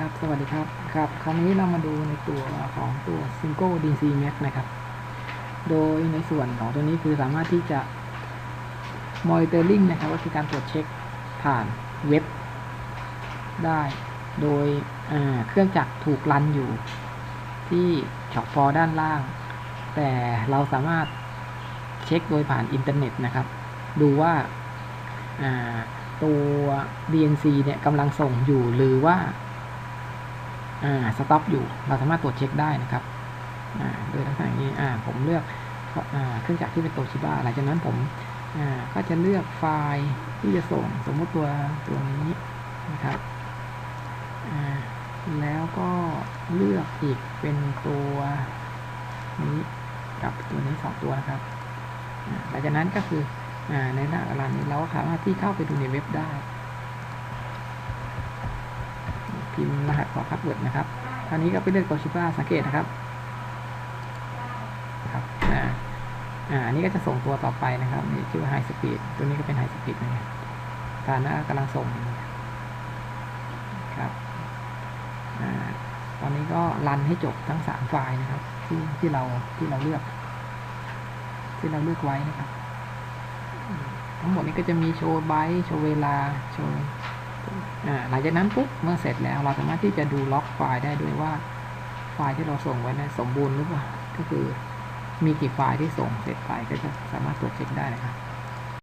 ครับ สวัสดีครับ ครับ คราวนี้เรามาดูในตัวของตัว Single DC Max นะครับ โดยในส่วนของตัวนี้คือสามารถที่จะ monitoring นะครับ ก็คือการตรวจเช็คผ่านเว็บ ได้ โดยเครื่องจักรถูกรันอยู่ ที่ช็อปฟอร์ด้านล่าง แต่เราสามารถเช็คโดยผ่านอินเทอร์เน็ตนะครับ ดูว่าาตัว DNC เนี่ยกำลังส่งอยู่หรือว่า สต็อปอยู่ เราสามารถตรวจเช็คได้นะครับอ่าโดยลักษณะอย่างนี้อ่าผมเลือกอเครื่องจักรที่เป็นโตชิบะหลังจากนั้นผมอ่าก็จะเลือกไฟล์ที่จะส่งสมมุติตัวตัวนี้นะครับอ่าแล้วก็เลือกอีกเป็นตัวนี้กับตัวนี้สองตัวนะครับอ่าหลังจากนั้นก็คืออ่าในหน้ากระดานนี้เราก็สามารถที่เข้าไปดูในเว็บได้ พิมพ์รหัสของพาสเวิร์ดนะครับคราวนี้ก็ไปเลือกตัวชิบ้าสังเกตนะครับครับอ่าอ่าอันนี้ก็จะส่งตัวต่อไปนะครับนี่ชื่อว่า High Speed ตัวนี้ก็เป็น High Speed นะครับฐานะกำลังส่งครับอ่าตอนนี้ก็รันให้จบทั้งสามไฟล์นะครับ ที่ที่เราที่เราเลือก ที่เราเลือกไว้นะครับ ทั้งหมดนี้ก็จะมีโชว์ไบต์โชว์เวลา โชว์ หลังจากนั้นปุ๊บเมื่อเสร็จแล้วเราสามารถที่จะดูล็อกไฟล์ได้ด้วยว่า ไฟล์ที่เราส่งไว้นั้นสมบูรณ์หรือเปล่าก็คือมีกี่ไฟล์ที่ส่งเสร็จไปก็จะสามารถตรวจเช็คได้นะครับ